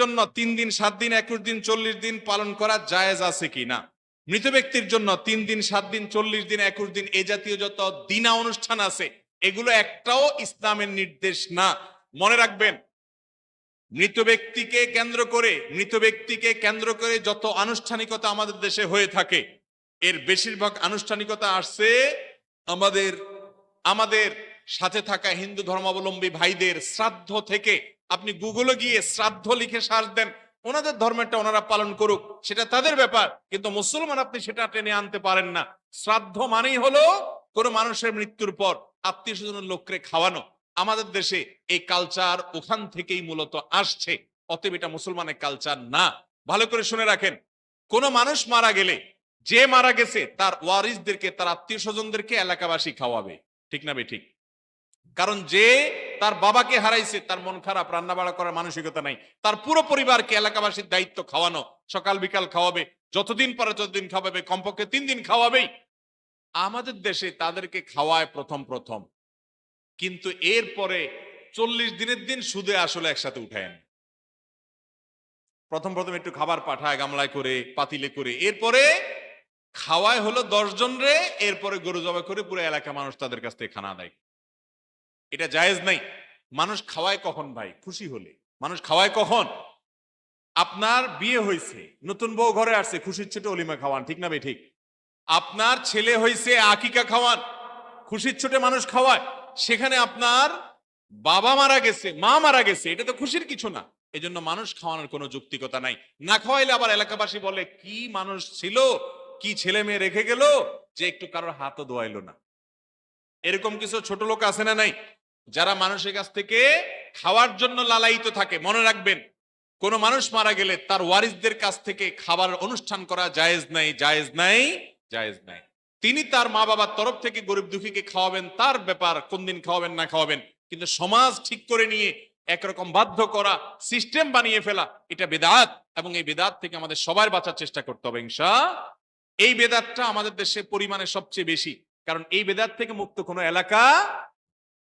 জন্য তিন দিন, সাত দিন, একুশ দিন, চল্লিশ দিন পালন করা জায়েজ আছে কি না? মৃত ব্যক্তির জন্য তিন দিন, সাত দিন, চল্লিশ দিন, একুশ দিন এ জাতীয় যত দিনা অনুষ্ঠান আছে, এগুলো একটাও ইসলামের নির্দেশ না। মনে রাখবেন, মৃত ব্যক্তিকে কেন্দ্র করে, মৃত ব্যক্তিকে কেন্দ্র করে যত আনুষ্ঠানিকতা আমাদের দেশে হয়ে থাকে, এর বেশিরভাগ আনুষ্ঠানিকতা আসছে আমাদের আমাদের সাথে থাকা হিন্দু ধর্মাবলম্বী ভাইদের শ্রাদ্ধ থেকে আপনি গুগলে গিয়ে শ্রাদ্ধ লিখে সার্চ দেন, ওনাদের ধর্মেরটা ওনারা পালন করুক, সেটা তাদের ব্যাপার, কিন্তু মুসলমান আপনি সেটা টেনে আনতে পারেন না। শ্রাদ্ধ মানেই হলো কোন মানুষের মৃত্যুর পর আত্মীয় স্বজনের লোককে খাওয়ানো। আমাদের দেশে এই কালচার ওখান থেকেই মূলত আসছে, অতএব এটা মুসলমানের কালচার না। ভালো করে শুনে রাখেন, কোন মানুষ মারা গেলে, যে মারা গেছে, তার ওয়ারিসদেরকে, তার আত্মীয় স্বজনদেরকে এলাকাবাসী খাওয়াবে। ঠিক না বে ঠিক? কারণ যে তার বাবাকে হারাইছে, তার মন খারাপ রান্না বাড়া করার মানসিকতা নাই। তার পুরো পরিবারকে এলাকাবাসীর দায়িত্ব খাওয়ানো, সকাল বিকাল খাওয়াবে, যতদিন পরে ততদিন খাওয়াবে, কমপক্ষে তিন দিন খাওয়াবেই। আমাদের দেশে তাদেরকে খাওয়ায় প্রথম প্রথম। কিন্তু এরপরে চল্লিশ দিনের দিন সুদে আসলে একসাথে উঠায়েন প্রথম প্রথম একটু খাবার পাঠায়, গামলায় করে, পাতিলে করে। এরপরে খাওয়ায় হলো দশজন রে, এরপরে গরু জবাই করে পুরো এলাকা মানুষ তাদের কাছ থেকে খানা দেয়। এটা জায়েজ নাই। মানুষ খাওয়ায় কখন ভাই? খুশি হলে। মানুষ খাওয়ায় কখন? আপনার বিয়ে হয়েছে নতুন বউ ঘরে আসছে, খুশির ছোট অলিমা খাওয়ান, ঠিক না বে ঠিক। আপনার ছেলে হয়েছে আকিকা খাওয়ান, খুশির ছোটে মানুষ খাওয়ায়। সেখানে আপনার বাবা মারা গেছে, মা মারা গেছে, এটা তো খুশির কিছু না। এজন্য মানুষ খাওয়ানোর কোনো যুক্তিকতা নাই। না খাওয়াইলে আবার এলাকাবাসী বলে, কি মানুষ ছিল? কি ছেলে মেয়ে রেখে গেল? যে একটু কারোর হাতও দোয়াইলো না। এরকম কিছু ছোট লোক আছে না নাই? যারা মানুষের কাছ থেকে খাওয়ার জন্য লালায়িত থাকে, মনে রাখবেন। কোন মানুষ মারা গেলে তার ওয়ারিসদের কাছ থেকে খাবার অনুষ্ঠান করা জায়েজ নাই জায়েজ নাই জায়েজ নাই। তিনি তার মা বাবার তরফ থেকে গরিব দুঃখীকে খাওয়াবেন, তার ব্যাপার কোন দিন খাওয়াবেন, না খাওয়াবেন। কিন্তু সমাজ ঠিক করে নিয়ে, একরকম বাধ্য করা, সিস্টেম বানিয়ে ফেলা, এটা বেদাত। এবং এই বেদাত থেকে আমাদের সবার বাঁচার চেষ্টা করতে হবে, ইনশা। এই বেদাতটা আমাদের দেশে পরিমাণে সবচেয়ে বেশি। কারণ এই বেদাত থেকে মুক্ত কোনো এলাকা